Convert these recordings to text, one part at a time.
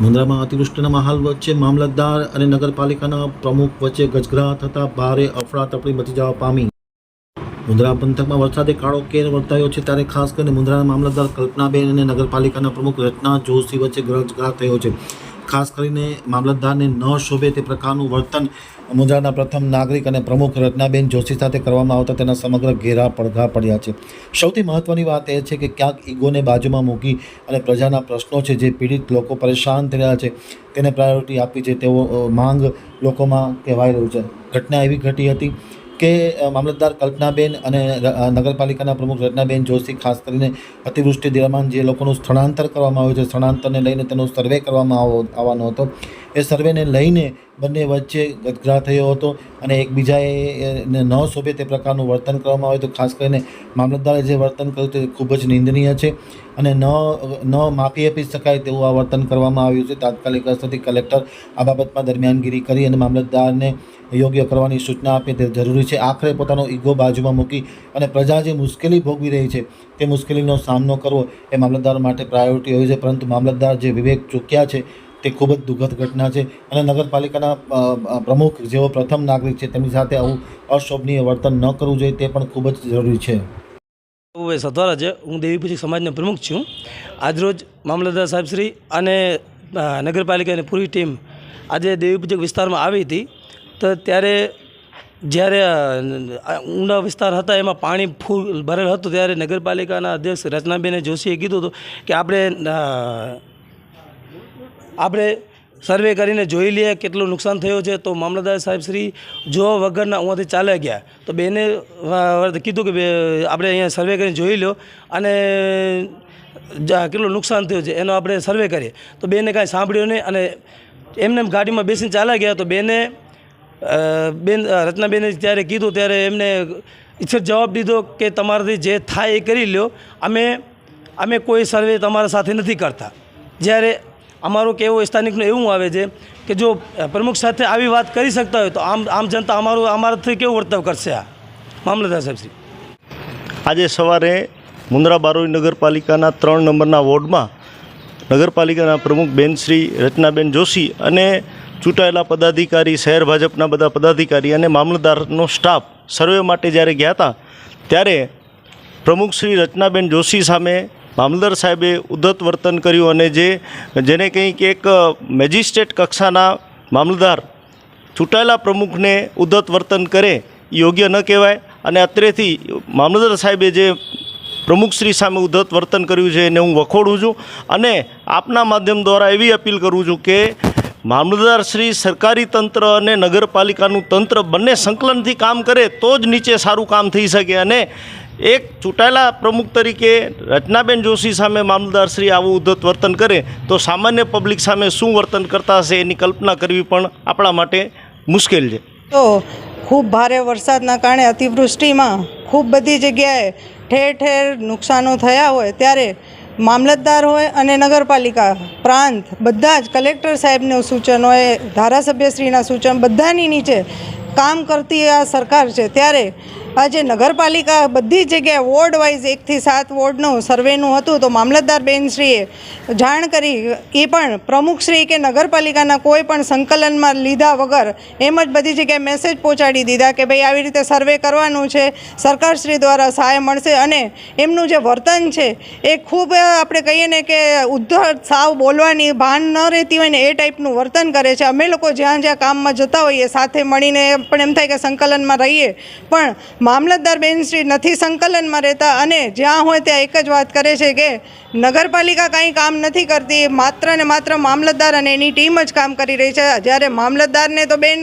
મુન્દ્રામાં અતિવૃષ્ટિના માહોલ વચ્ચે મામલતદાર અને નગરપાલિકાના પ્રમુખ વચ્ચે ગજગરા થતા ભારે અફડાતફડી મચી જવા પામી. મુન્દ્રા પંથકમાં વરસાદે કાળો કેર વર્તાયો છે ત્યારે ખાસ કરીને મુન્દ્રાના મામલતદાર કલ્પનાબેન અને નગરપાલિકાના પ્રમુખ રચના જોશી વચ્ચે ગરજગાર થયો છે. ખાસ કરીને મામલતદારને ન શોભે તે પ્રકારનું વર્તન મુન્દ્રાના પ્રથમ નાગરિક અને પ્રમુખ રચનાબેન જોશી સાથે કરવામાં આવતા તેના સમગ્ર ઘેરા પડઘા પડ્યા છે. સૌથી મહત્ત્વની વાત એ છે કે ક્યાંક ઈગોને બાજુમાં મૂકી અને પ્રજાના પ્રશ્નો છે જે પીડિત લોકો પરેશાન થઈ રહ્યા છે, તેને પ્રાયોરિટી આપી છે તેવો માંગ લોકોમાં કહેવાઈ રહ્યું છે. ઘટના એવી ઘટી હતી કે મામલતદાર કલ્પનાબેન અને નગરપાલિકાના પ્રમુખ રચનાબેન જોશી ખાસ કરીને અતિવૃષ્ટિ દરમિયાન જે લોકોનું સ્થળાંતર કરવામાં આવ્યું છે, સ્થળાંતરને લઈને તેનો સર્વે કરવામાં આવવાનો હતો. એ સર્વેને લઈને બંને વચ્ચે ગદગડા થયો હતો અને એકબીજાએ ને શોભે તે પ્રકારનું વર્તન કરવામાં આવ્યું તો ખાસ કરીને મામલતદારે જે વર્તન કર્યું તે ખૂબ જ નિંદનીય છે અને ન ન માફી આપી શકાય તેવું આ વર્તન કરવામાં આવ્યું છે. તાત્કાલિક અસરથી કલેક્ટર આ બાબતમાં દરમિયાનગીરી કરી અને મામલતદારને યોગ્ય કરવાની સૂચના આપે તે જરૂરી છે. આખરે પોતાનો ઈગો બાજુમાં મૂકી અને પ્રજા જે મુશ્કેલી ભોગવી રહી છે તે મુશ્કેલીનો સામનો કરવો એ મામલતદાર માટે પ્રાયોરિટી હોય છે. પરંતુ મામલતદાર જે વિવેક ચૂક્યા છે તે ખૂબ જ દુઃખદ ઘટના છે. અને નગરપાલિકાના પ્રમુખ જેઓ પ્રથમ નાગરિક છે, તેમની સાથે આવું અશોભનીય વર્તન ન કરવું જોઈએ, તે પણ ખૂબ જ જરૂરી છે. હું છે હું દેવીપુજી સમાજના પ્રમુખ છું. આજરોજ મામલતદાર સાહેબશ્રી અને નગરપાલિકાની પૂરી ટીમ આજે દેવીપૂજક વિસ્તારમાં આવી હતી. તો ત્યારે જ્યારે ઊંડા વિસ્તાર હતા, એમાં પાણી ફૂલ ભરેલ હતું, ત્યારે નગરપાલિકાના અધ્યક્ષ રચનાબેને જોશીએ કીધું હતું કે આપણે આપણે સર્વે કરીને જોઈ લઈએ કેટલું નુકસાન થયું છે. તો મામલતદાર સાહેબ શ્રી જોવા વગરના ઉયાથી ચાલ્યા ગયા, તો બેને કીધું કે આપણે અહીંયા સર્વે કરીને જોઈ લો અને કેટલું નુકસાન થયું છે, એનો આપણે સર્વે કરીએ. તો બેને કાંઈ સાંભળ્યું નહીં અને એમને એમ ગાડીમાં બેસીને ચાલ્યા ગયા, તો બેને બેન રચનાબેને ત્યારે કીધું, ત્યારે એમને ઈચ્છત જવાબ દીધો કે તમારાથી જે થાય એ કરી લો અમે અમે કોઈ સર્વે તમારા સાથે નથી કરતા. જ્યારે અમારું કહેવું સ્થાનિકનું એવું આવે છે કે જો પ્રમુખ સાથે આવી વાત કરી શકતા હોય તો આમ આમ જનતા અમારું અમારાથી કેવું વર્તવ કરશે આ? મામલતદાર સાહેબશ્રી આજે સવારે મુન્દ્રા બારોઈ નગરપાલિકાના ત્રણ નંબરના વોર્ડમાં નગરપાલિકાના પ્રમુખ બેન શ્રી રચનાબેન જોશી અને ચૂંટાયેલા પદાધિકારી શહેર ભાજપના બધા પદાધિકારી અને મામલતદારનો સ્ટાફ સર્વે માટે જ્યારે ગયા હતા, ત્યારે પ્રમુખ શ્રી રચનાબેન જોશી સામે મામલતદાર સાહેબે ઉદ્ધત વર્તન કર્યું અને જે જેને કંઈક એક મેજિસ્ટ્રેટ કક્ષાના મામલદાર ચૂંટાયેલા પ્રમુખને ઉદ્ધત વર્તન કરે યોગ્ય ન કહેવાય અને અત્રેથી મામલદાર સાહેબે જે પ્રમુખશ્રી સામે ઉદ્ધત વર્તન કર્યું છે એને હું વખોડું છું અને આપના માધ્યમ દ્વારા એવી અપીલ કરું છું કે મામલતદાર શ્રી સરકારી તંત્ર અને નગરપાલિકાનું તંત્ર બંને સંકલનથી કામ કરે તો જ નીચે સારું કામ થઈ શકે અને એક ચૂંટાયેલા પ્રમુખ તરીકે રચનાબેન જોશી સામે મામલતદાર શ્રી આવું ઉદ્ધત વર્તન કરે, તો સામાન્ય પબ્લિક સામે શું વર્તન કરતા હશે એની કલ્પના કરવી પણ આપણા માટે મુશ્કેલ છે. તો ખૂબ ભારે વરસાદના કારણે અતિવૃષ્ટિમાં ખૂબ બધી જગ્યાએ ઠેર ઠેર નુકસાનો થયા હોય ત્યારે મામલતદાર હોય અને નગરપાલિકા પ્રાંત બધા જ કલેક્ટર સાહેબનું સૂચન હોય, ધારાસભ્યશ્રીના સૂચન બધાની નીચે કામ કરતી આ સરકાર છે. ત્યારે આજે નગરપાલિકા બધી જગ્યાએ વોર્ડ વાઇઝ એકથી સાત વોર્ડનું સર્વેનું હતું તો મામલતદાર બેનશ્રીએ જાણ કરી. એ પણ પ્રમુખશ્રી કે નગરપાલિકાના કોઈ પણ સંકલનમાં લીધા વગર એમ જ બધી જગ્યાએ મેસેજ પહોંચાડી દીધા કે ભાઈ, આવી રીતે સર્વે કરવાનું છે, સરકારશ્રી દ્વારા સહાય મળશે અને એમનું જે વર્તન છે એ ખૂબ, આપણે કહીએ ને કે ઉદ્ધર સાવ બોલવાની ભાન ન રહેતી હોય ને એ ટાઈપનું વર્તન કરે છે. અમે લોકો જ્યાં જ્યાં કામમાં જતા હોઈએ, સાથે મળીને પણ એમ થાય કે સંકલનમાં રહીએ. પણ મામલતદાર બેનશ્રી નથી સંકલનમાં રહેતા અને જ્યાં હોય ત્યાં એક જ વાત કરે છે કે નગરપાલિકા કાંઈ કામ નથી કરતી, માત્ર ને માત્ર મામલતદાર અને એની ટીમ જ કામ કરી રહી છે. જ્યારે મામલતદારને તો બેન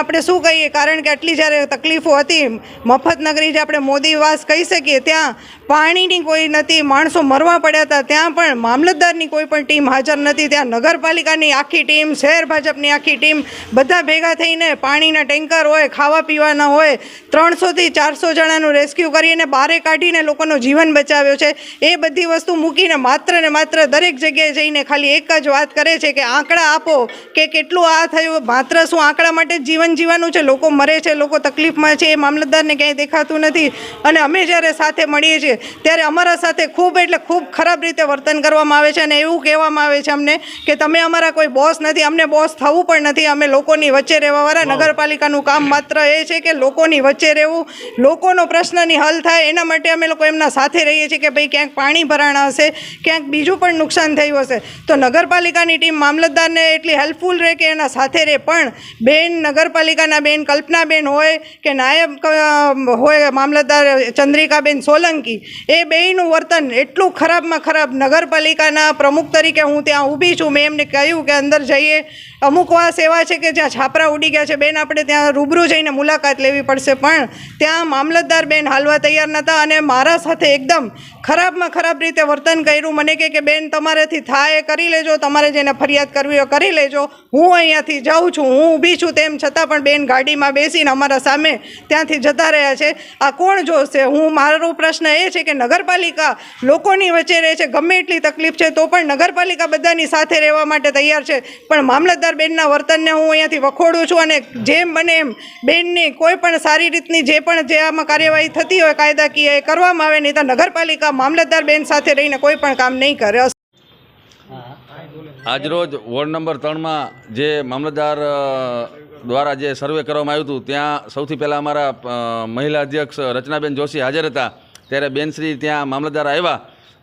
આપણે શું કહીએ? કારણ કે આટલી જ્યારે તકલીફો હતી, મફત નગરી જે આપણે મોદીવાસ કહી શકીએ, ત્યાં પાણીની કોઈ નથી, માણસો મરવા પડ્યા હતા, ત્યાં પણ મામલતદારની કોઈ પણ ટીમ હાજર નથી, ત્યાં નગરપાલિકાની આખી ટીમ, શહેર ભાજપની આખી ટીમ બધા ભેગા થઈને પાણીના ટેન્કર હોય, ખાવા પીવાના હોય, ત્રણસોથી ચારસો જણાનું રેસ્ક્યુ કરીને બહારે કાઢીને લોકોનું જીવન બચાવ્યો છે. એ બધી વસ્તુ મૂકીને માત્ર ને માત્ર દરેક જગ્યાએ જઈને ખાલી એક જ વાત કરે છે કે આંકડા આપો કે કેટલું આ થયું માત્ર શું આંકડા માટે જીવન જીવવાનું છે? લોકો મરે છે લોકો તકલીફમાં છે એ મામલતદારને ક્યાંય દેખાતું નથી. અને અમે જ્યારે સાથે મળીએ છીએ ત્યારે અમારા સાથે ખૂબ એટલે ખૂબ ખરાબ રીતે વર્તન કરવામાં આવે છે અને એવું કહેવામાં આવે છે અમને કે તમે અમારા કોઈ બોસ નથી અમને બોસ થવું પણ નથી. અમે લોકોની વચ્ચે રહેવાવાળા નગરપાલિકાનું કામ માત્ર એ છે કે લોકોની વચ્ચે રહેવું લોકોનો પ્રશ્નની હલ થાય, એના માટે અમે લોકો એમના સાથે રહીએ છીએ કે ભાઈ ક્યાંક પાણી ભરાણ હશે, ક્યાંક બીજું પણ નુકસાન થયું હશે. તો નગરપાલિકાની ટીમ મામલતદારને એટલી હેલ્પફુલ રહે કે એના સાથે રહે, પણ બેન નગરપાલિકાના બેન, કલ્પનાબેન હોય કે નાયબ હોય મામલતદાર ચંદ્રિકાબેન સોલંકી, એ બેયનું વર્તન એટલું ખરાબમાં ખરાબ નગરપાલિકાના પ્રમુખ તરીકે હું ત્યાં ઊભી છું. મેં એમને કહ્યું કે અંદર જઈએ. અમુક વાસ એવા છે કે જ્યાં છાપરા ઉડી ગયા છે. બેન, આપણે ત્યાં રૂબરૂ જઈને મુલાકાત લેવી પડશે, પણ ત્યાં મામલતદાર બેન હાલવા તૈયાર નહોતા અને મારા સાથે એકદમ ખરાબમાં ખરાબ રીતે વર્તન કર્યું. મને કહે કે, બેન, તમારાથી થાય એ કરી લેજો. તમારે જેને ફરિયાદ કરવી હોય કરી લેજો. હું અહીંયાથી જાઉં છું. હું ઊભી છું તેમ છતાં પણ બેન ગાડીમાં બેસીને અમારા સામે ત્યાંથી જતા રહ્યા છે. આ કોણ જોશે? હું, મારો પ્રશ્ન એ છે કે નગરપાલિકા લોકોની વચ્ચે રહે છે. ગમે એટલી તકલીફ છે તો પણ નગરપાલિકા બધાની સાથે રહેવા માટે તૈયાર છે. પણ મામલતદાર બેનના વર્તનને હું અહીંયાથી વખોડું છું અને જેમ બને એમ બેનની કોઈ પણ સારી રીતની જે પણ જે આમાં કાર્યવાહી થતી હોય, કાયદાકીય એ કરવામાં આવે, નહીં તો નગરપાલિકા મામલતદાર બેન સાથે રહીને કોઈ પણ કામ નહીં કરે. આજરોજ વોર્ડ નંબર ત્રણમાં જે મામલતદાર દ્વારા જે સર્વે કરવામાં આવ્યું હતું, ત્યાં સૌથી પહેલાં અમારા મહિલા અધ્યક્ષ રચનાબેન જોશી હાજર હતા. ત્યારે બેનશ્રી ત્યાં મામલતદાર આવ્યા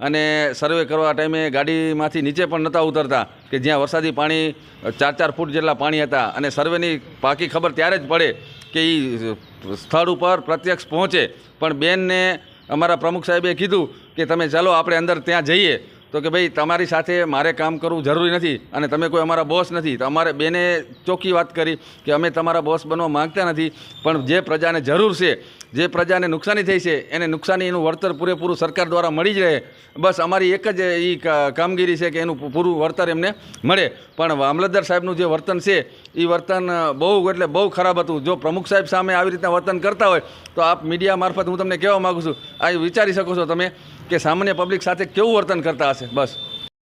અને સર્વે કરવા ટાઈમે ગાડીમાંથી નીચે પણ નહોતા ઉતરતા, કે જ્યાં વરસાદી પાણી ચાર ચાર ફૂટ જેટલા પાણી હતા. અને સર્વેની પાકી ખબર ત્યારે જ પડે કે એ સ્થળ ઉપર પ્રત્યક્ષ પહોંચે. પણ બેનને અમારા પ્રમુખ સાહેબે કીધું કે તમે ચાલો આપણે અંદર ત્યાં જઈએ. તો કે ભાઈ, તમારી સાથે મારે કામ કરવું જરૂરી નથી અને તમે કોઈ અમારા બોસ નથી. તો અમારે બેને ચોખ્ખી વાત કરી કે અમે તમારા બોસ બનવા માગતા નથી. પણ જે પ્રજાને જરૂર છે જે પ્રજાને નુકસાની થઈ છે, એને નુકસાનીનું વળતર પૂરેપૂરું સરકાર દ્વારા મળી જ રહે. બસ અમારી એક જ એ કામગીરી છે કે એનું પૂરું વળતર એમને મળે. પણ મામલતદાર સાહેબનું જે વર્તન છે એ વર્તન બહુ એટલે બહુ ખરાબ હતું. જો પ્રમુખ સાહેબ સામે આવી રીતના વર્તન કરતા હોય, તો આપ મીડિયા મારફત હું તમને કહેવા માગું છું, આ વિચારી શકો છો તમે કે સામાન્ય પબ્લિક સાથે કેવું વર્તન કરતા હશે? બસ.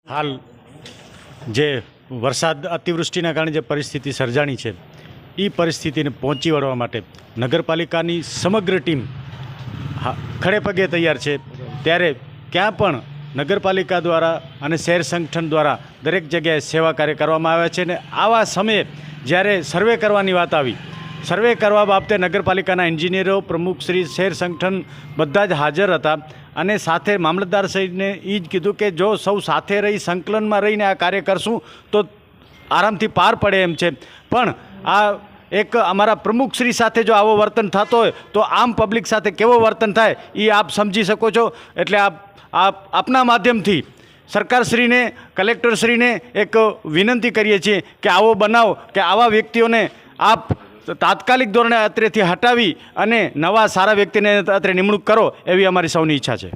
હાલ જે વરસાદ અતિવૃષ્ટિના કારણે જે પરિસ્થિતિ સર્જાણી છે એ પરિસ્થિતિને પહોંચી વળવા માટે નગરપાલિકાની સમગ્ર ટીમ ખડે પગે તૈયાર છે. ત્યારે ક્યાં પણ નગરપાલિકા દ્વારા અને શહેર સંગઠન દ્વારા દરેક જગ્યાએ સેવા કાર્ય કરવામાં આવ્યા છે અને આવા સમયે જ્યારે સર્વે કરવાની વાત આવી, સર્વે કરવા બાબતે નગરપાલિકાના એન્જિનિયરો પ્રમુખશ્રી શહેર સંગઠન બધા જ હાજર હતા અને સાથે મામલતદાર સહિતને એ જ કીધું કે જો સૌ સાથે રહી, સંકલનમાં રહીને આ કાર્ય કરશું, તો આરામથી પાર પડે એમ છે. પણ આ એક અમારા પ્રમુખશ્રી સાથે જો આવો વર્તન થતો હોય, તો આમ પબ્લિક સાથે કેવો વર્તન થાય એ આપ સમજી શકો છો. એટલે આપ આપ આપના માધ્યમથી સરકારશ્રીને, કલેક્ટરશ્રીને એક વિનંતી કરીએ છીએ કે આવો બનાવ, કે આવા વ્યક્તિઓને આપ તાત્કાલિક ધોરણે અત્રેથી હટાવી અને નવા સારા વ્યક્તિને અત્રે નિમણૂક કરો, એવી અમારી સૌની ઈચ્છા છે.